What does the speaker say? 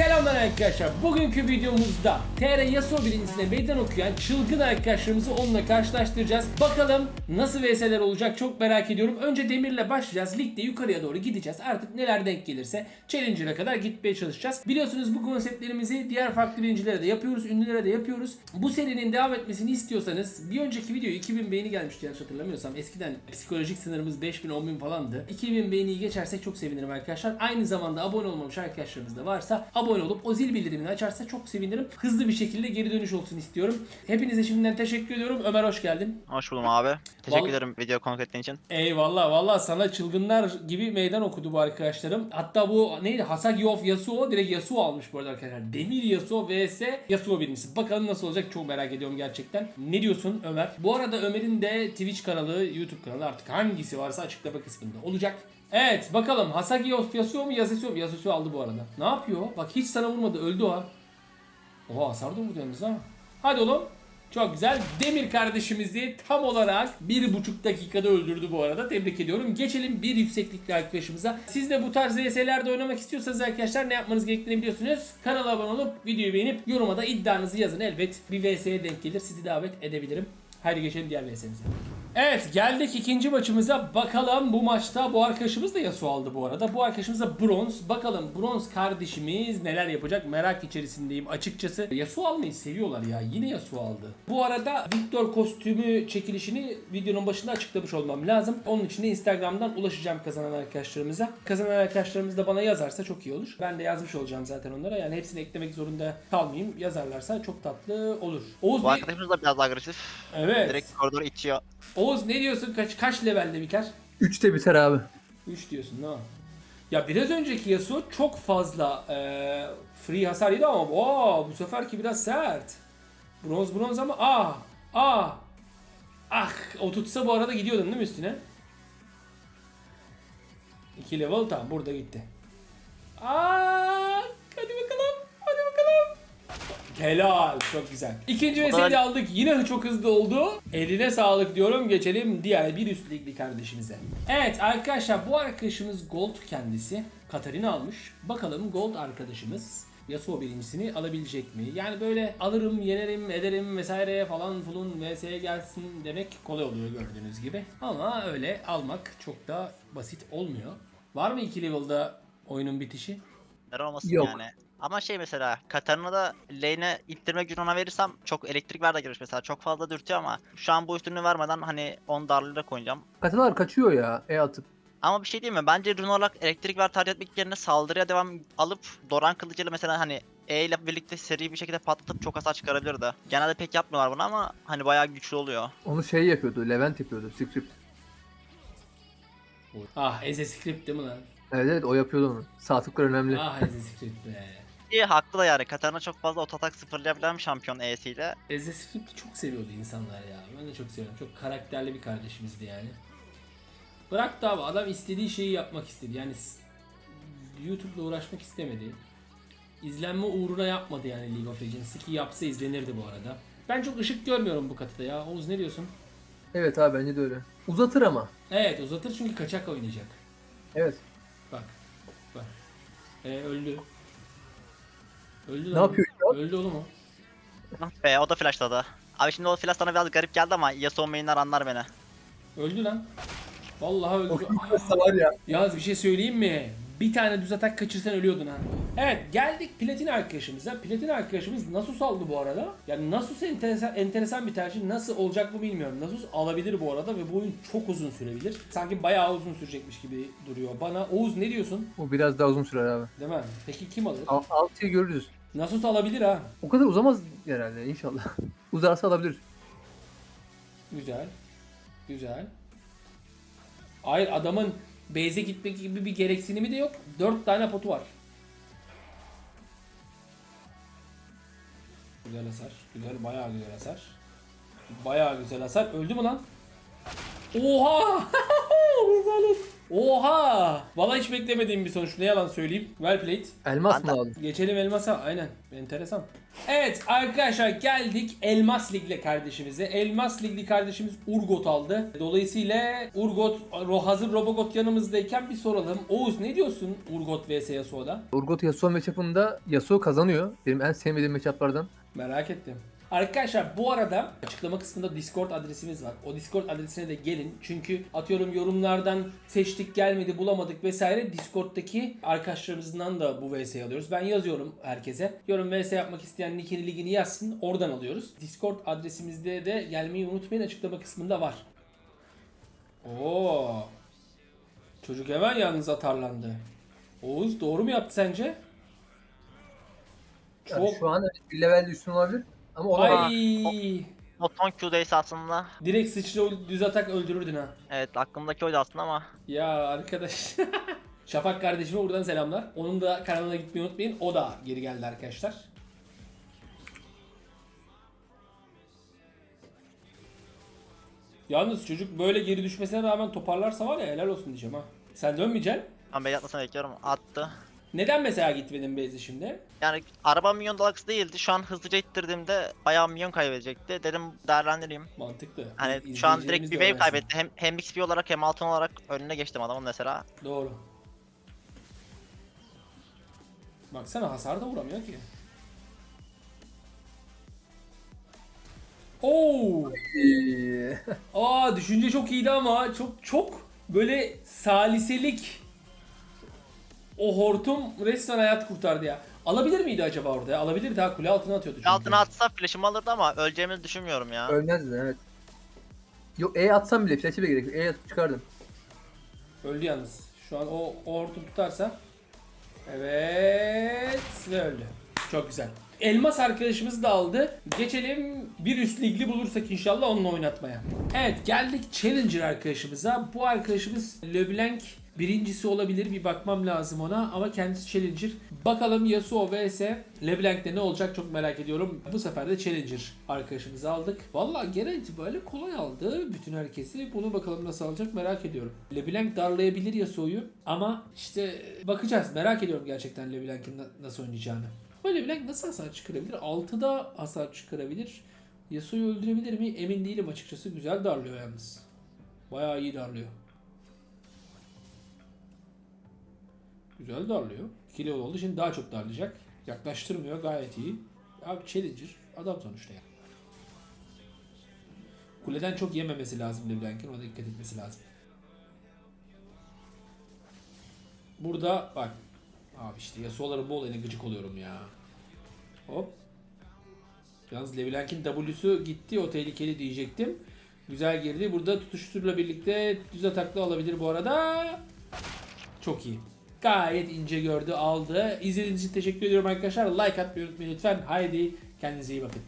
Selamlar arkadaşlar. Bugünkü videomuzda TR Yasuo birincisine meydan okuyan çılgın arkadaşlarımızı onunla karşılaştıracağız. Bakalım nasıl VS'ler olacak çok merak ediyorum. Önce Demir'le başlayacağız. Ligde yukarıya doğru gideceğiz. Artık neler denk gelirse Challenger'a kadar gitmeye çalışacağız. Biliyorsunuz bu konseptlerimizi diğer farklı birincilere de yapıyoruz. Ünlülere de yapıyoruz. Bu serinin devam etmesini istiyorsanız bir önceki video 2000 beğeni gelmişti yanlış hatırlamıyorsam. Eskiden psikolojik sınırımız 5000 10000 falandı. 2000 beğeniyi geçersek çok sevinirim arkadaşlar. Aynı zamanda abone olmamış arkadaşlarımız da varsa abone olup o zil bildirimini açarsa çok sevinirim. Hızlı bir şekilde geri dönüş olsun istiyorum. Hepinize şimdiden teşekkür ediyorum. Ömer hoş geldin. Hoş buldum abi. Teşekkür Vallahi- ederim video konuk ettiğin için. Eyvallah valla sana çılgınlar gibi meydan okudu bu arkadaşlarım. Hatta bu neydi? Hasagi of Yasuo direkt Yasuo almış bu arada arkadaşlar. Demir Yasuo vs Yasuo birincisi. Bakalım nasıl olacak çok merak ediyorum gerçekten. Ne diyorsun Ömer? Bu arada Ömer'in de Twitch kanalı, YouTube kanalı artık hangisi varsa açıklama kısmında olacak. Evet bakalım Hasagi Yasuo mu Yasuo mu? Yasuo aldı bu arada. Ne yapıyor? Bak hiç sana vurmadı öldü o ha. Oha hasar da vurdu ha. Hadi oğlum. Çok güzel. Demir kardeşimizi tam olarak bir buçuk dakikada öldürdü bu arada. Tebrik ediyorum. Geçelim bir yükseklikli arkadaşımıza. Siz de bu tarz VS'lerde oynamak istiyorsanız arkadaşlar ne yapmanız gerektiğini biliyorsunuz. Kanala abone olup videoyu beğenip yoruma da iddianızı yazın. Elbet bir VS'ye denk gelir. Sizi davet edebilirim. Hadi geçelim diğer VS'mize. Evet geldik ikinci maçımıza. Bakalım bu maçta bu arkadaşımız da Yasuo aldı bu arada. Bu arkadaşımız da bronz. Bakalım bronz kardeşimiz neler yapacak merak içerisindeyim açıkçası. Yasuo almayı seviyorlar ya. Yine Yasuo aldı. Bu arada Victor kostümü çekilişini videonun başında açıklamış olmam lazım. Onun için de Instagram'dan ulaşacağım kazanan arkadaşlarımıza. Kazanan arkadaşlarımız da bana yazarsa çok iyi olur. Ben de yazmış olacağım zaten onlara. Yani hepsini eklemek zorunda kalmayayım. Yazarlarsa çok tatlı olur. Oğuz Bu arkadaşımız da biraz agresif. Evet. Direkt koridoru itiyor. Oğuz ne diyorsun? Kaç kaç levelde biter? 3'te biter abi. 3 diyorsun değil mi? Ya biraz önceki Yasuo çok fazla eee, free hasar yedi ama oo, bu seferki biraz sert. Bronz bronz ama ah ah ah o tutsa bu arada gidiyordun değil mi üstüne? 2 level tamam burada gitti. Aa, Helal çok güzel. İkinci de aldık yine çok hızlı oldu. Eline sağlık diyorum geçelim diğer bir üst ligli kardeşimize. Evet arkadaşlar bu arkadaşımız Gold kendisi. Katarina almış. Bakalım Gold arkadaşımız Yasuo birincisini alabilecek mi? Yani böyle alırım, yenerim, ederim vesaire falan fulun vs'ye gelsin demek kolay oluyor gördüğünüz gibi. Ama öyle almak çok da basit olmuyor. Var mı 2 level'da oyunun bitişi? Neden olmasın Yok. yani. Ama şey mesela Katarina'da lane'e ittirme gücünü ona verirsem çok elektrik ver de girmiş mesela. Çok fazla dürtüyor ama şu an bu üstünlüğü vermeden hani 10 darlayarak oynayacağım. Katalar kaçıyor ya E atıp. Ama bir şey diyeyim mi? Bence rune olarak elektrik ver tercih etmek yerine saldırıya devam alıp Doran kılıcıyla mesela hani E ile birlikte seri bir şekilde patlatıp çok hasar çıkarabilirdi. Genelde pek yapmıyorlar bunu ama hani bayağı güçlü oluyor. Onu şey yapıyordu. Levent yapıyordu. Script. Ah Eze Script değil mi lan? Evet evet o yapıyordu onu. Sağ tıklar önemli. Ah Eze Script be. İyi haklı da yani. Katarina çok fazla ototak sıfırlayabilen bir şampiyon E'siyle. Eze Script'i çok seviyordu insanlar ya. Ben de çok seviyorum. Çok karakterli bir kardeşimizdi yani. Bıraktı abi adam istediği şeyi yapmak istedi. Yani YouTube'la uğraşmak istemedi. İzlenme uğruna yapmadı yani League of Legends'ı ki yapsa izlenirdi bu arada. Ben çok ışık görmüyorum bu katıda ya. Oğuz ne diyorsun? Evet abi bence de öyle. Uzatır ama. Evet uzatır çünkü kaçak oynayacak. Evet. Bak. Bak. E, öldü. Öldü Ne lan. yapıyor ya? Öldü oğlum o. Ah Be o da flashladı. Abi şimdi o flash sana biraz garip geldi ama Yasuo mainler anlar beni. Öldü lan. Vallahi öldü. O var ya. Yalnız bir şey söyleyeyim mi? Bir tane düz atak kaçırsan ölüyordun ha. Evet geldik platin arkadaşımıza. Platin arkadaşımız Nasus aldı bu arada. Yani Nasus enteresan, enteresan bir tercih. Nasıl olacak bu bilmiyorum. Nasus alabilir bu arada ve bu oyun çok uzun sürebilir. Sanki bayağı uzun sürecekmiş gibi duruyor bana. Oğuz ne diyorsun? O biraz daha uzun sürer abi. Değil mi? Peki kim alır? Al- Altıya görürüz. Nasus alabilir ha. O kadar uzamaz herhalde inşallah. Uzarsa alabilir. Güzel. Güzel. Hayır adamın base'e gitmek gibi bir gereksinimi de yok. 4 tane potu var. Güzel hasar. Güzel bayağı güzel hasar. Bayağı güzel hasar. Öldü mü lan? Oha! Oha! Vallahi hiç beklemediğim bir sonuç. Ne yalan söyleyeyim. Well played. Elmas mı aldın? Geçelim Elmas'a. Aynen. Enteresan. Evet arkadaşlar geldik Elmas Lig'le kardeşimize. Elmas Lig'li kardeşimiz Urgot aldı. Dolayısıyla Urgot ro- hazır Robogot yanımızdayken bir soralım. Oğuz ne diyorsun Urgot vs Yasuo'da? Urgot Yasuo matchup'ında Yasuo kazanıyor. Benim en sevmediğim matchup'lardan. Merak ettim. Arkadaşlar bu arada açıklama kısmında Discord adresimiz var. O Discord adresine de gelin. Çünkü atıyorum yorumlardan seçtik gelmedi bulamadık vesaire. Discord'daki arkadaşlarımızdan da bu VS alıyoruz. Ben yazıyorum herkese. Yorum VS yapmak isteyen nickini ligini yazsın. Oradan alıyoruz. Discord adresimizde de gelmeyi unutmayın. Açıklama kısmında var. Oo. Çocuk hemen yalnız atarlandı. Oğuz doğru mu yaptı sence? Yani Çok şu an bir level üstün olabilir. Ama ona Ay. O son Q'daysa aslında Direkt sıçra düz atak öldürürdün ha. evet aklımdaki oydu aslında ama Ya arkadaş. Şafak kardeşime buradan selamlar. Onun da kanalına gitmeyi unutmayın. O da geri geldi arkadaşlar. Yalnız çocuk böyle geri düşmesine rağmen toparlarsa var ya helal olsun diyeceğim ha. Sen dönmeyeceksin. ben bey atmasını bekliyorum. Attı. Neden mesela gitmedin Beyzi şimdi? Yani araba milyon dolaks değildi. Şu an hızlıca ittirdiğimde bayağı milyon kaybedecekti. Dedim değerlendireyim. Mantıklı. Hani şu an direkt bir wave kaybetti. Hem, hem XP olarak hem altın olarak önüne geçtim adamın mesela. Doğru. Baksana hasar da vuramıyor ki. Oo! Aa düşünce çok iyiydi ama çok çok böyle saliselik o hortum resmen hayat kurtardı ya. Alabilir miydi acaba orada? ya? Alabilirdi ha kule altına atıyordu çünkü. Altına atsa flash'ımı alırdı ama öleceğimizi düşünmüyorum ya. ölmezdi evet. Yok E atsam bile flash'e bile gerek yok. E atıp çıkardım. Öldü yalnız. Şu an o, o hortum tutarsa. Evet ve öldü. Çok güzel. Elmas arkadaşımız da aldı. Geçelim bir üst ligli bulursak inşallah onunla oynatmaya. Evet geldik Challenger arkadaşımıza. Bu arkadaşımız LeBlanc birincisi olabilir. Bir bakmam lazım ona ama kendisi Challenger. Bakalım Yasuo vs LeBlanc'te ne olacak çok merak ediyorum. Bu sefer de Challenger arkadaşımızı aldık. Valla genel itibariyle kolay aldı bütün herkesi. Bunu bakalım nasıl alacak merak ediyorum. LeBlanc darlayabilir Yasuo'yu ama işte bakacağız. Merak ediyorum gerçekten LeBlanc'in na- nasıl oynayacağını. Ama LeBlanc nasıl hasar çıkarabilir? 6'da hasar çıkarabilir. Yasuo'yu öldürebilir mi? Emin değilim açıkçası. Güzel darlıyor yalnız. Bayağı iyi darlıyor. Güzel darlıyor. 2 level oldu. Şimdi daha çok darlayacak. Yaklaştırmıyor. Gayet iyi. Abi Challenger. Adam sonuçta ya. Kuleden çok yememesi lazım LeBlanc'in. Ona dikkat etmesi lazım. Burada bak. Abi işte Yasuo'ların bol eline gıcık oluyorum ya. Hop. Yalnız LeBlanc'in W'su gitti. O tehlikeli diyecektim. Güzel girdi. Burada tutuşturla birlikte düz ataklı alabilir bu arada. Çok iyi. Gayet ince gördü, aldı. İzlediğiniz için teşekkür ediyorum arkadaşlar. Like atmayı unutmayın lütfen. Haydi kendinize iyi bakın.